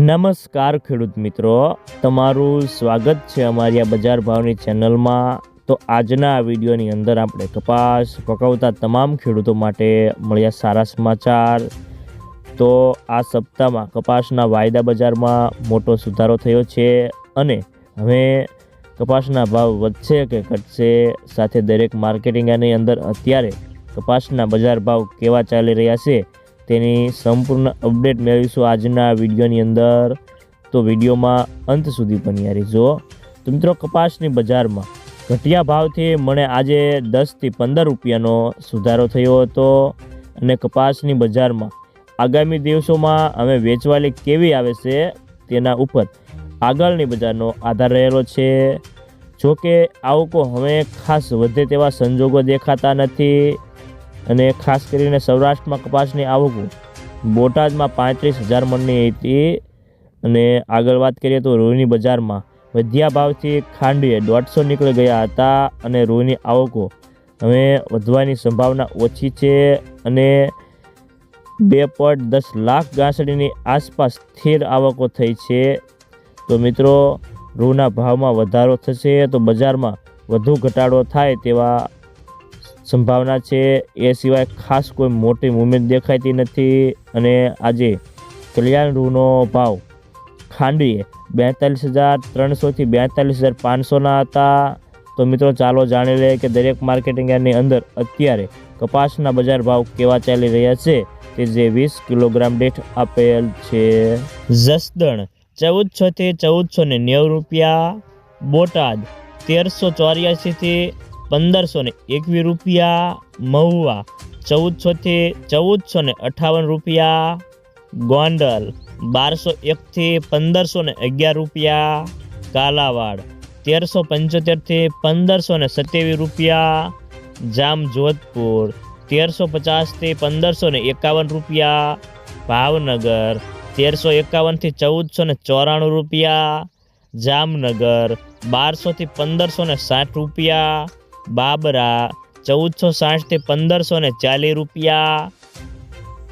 નમસ્કાર ખેડૂત મિત્રો, તમારું સ્વાગત છે અમારી આ બજાર ભાવની ચેનલમાં. તો આજના આ વિડીયોની અંદર આપણે કપાસ પકવતા તમામ ખેડૂતો માટે મળ્યા સારા સમાચાર. તો આ સપ્તાહમાં કપાસના વાયદા બજારમાં મોટો સુધારો થયો છે અને હવે કપાસના ભાવ વધશે કે ઘટશે સાથે દરેક માર્કેટિંગની અંદર અત્યારે કપાસના બજાર ભાવ કેવા ચાલી રહ્યા છે તેની સંપૂર્ણ અપડેટ મેળવીશું આજના વિડીયોની અંદર. તો વિડીયોમાં અંત સુધી બન્યા રહેજો. તો મિત્રો, કપાસની બજારમાં ઘટિયા ભાવથી મને આજે દસથી પંદર રૂપિયાનો સુધારો થયો હતો અને કપાસની બજારમાં આગામી દિવસોમાં અમે વેચવાલી કેવી આવે છે તેના ઉપર આગળની બજારનો આધાર રહેલો છે. જોકે આવકો હવે ખાસ વધે તેવા સંજોગો દેખાતા નથી. અને ખાસ કરીને સૌરાષ્ટ્રમાં કપાસની આવકો બોટાદમાં પાંત્રીસ હજાર મણની હતી. અને આગળ વાત કરીએ તો રૂની બજારમાં વધ્યા ભાવથી ખાંડીએ દોઢસો નીકળી ગયા હતા અને રૂની આવકો હવે વધવાની સંભાવના ઓછી છે અને બે પોઈન્ટ દસ લાખ ગાંસડીની આસપાસ સ્થિર આવકો થઈ છે. તો મિત્રો, રૂના ભાવમાં વધારો થશે તો બજારમાં વધુ ઘટાડો થાય તેવા સંભાવના છે. એ સિવાય ખાસ કોઈ મોટી મુવમેન્ટ દેખાતી નથી અને આજે કલ્યાણ રૂનો ભાવ ખાંડીએ બેતાલીસ હજાર ત્રણસોથી બેતાલીસ હજાર પાંચસોના હતા. તો મિત્રો ચાલો જાણી લઈએ કે દરેક માર્કેટિંગ યાર્ડની અંદર અત્યારે કપાસના બજાર ભાવ કેવા ચાલી રહ્યા છે કે જે વીસ કિલોગ્રામ દીઠ આપેલ છે. જસદણ ચૌદસોથી ચૌદસો ને નેવું રૂપિયા, બોટાદ તેરસો ચોર્યાસીથી પંદરસો ને એકવીસ રૂપિયા મહુવા, ચૌદસોથી ચૌદસો ને અઠાવન રૂપિયા ગોંડલ બારસો એકથી પંદરસો ને અગિયાર રૂપિયા કાલાવાડ તેરસો પંચોતેરથી પંદરસો ને સત્યાવીસ રૂપિયા જામજોધપુર તેરસો પચાસથી પંદરસો ને એકાવન રૂપિયા ભાવનગર તેરસો એકાવનથી ચૌદસો ને ચોરાણું રૂપિયા જામનગર, બારસોથી પંદરસો ને સાઠ રૂપિયા બાબરા ચૌદસો સાઠથી પંદરસો ને ચાલીસ રૂપિયા.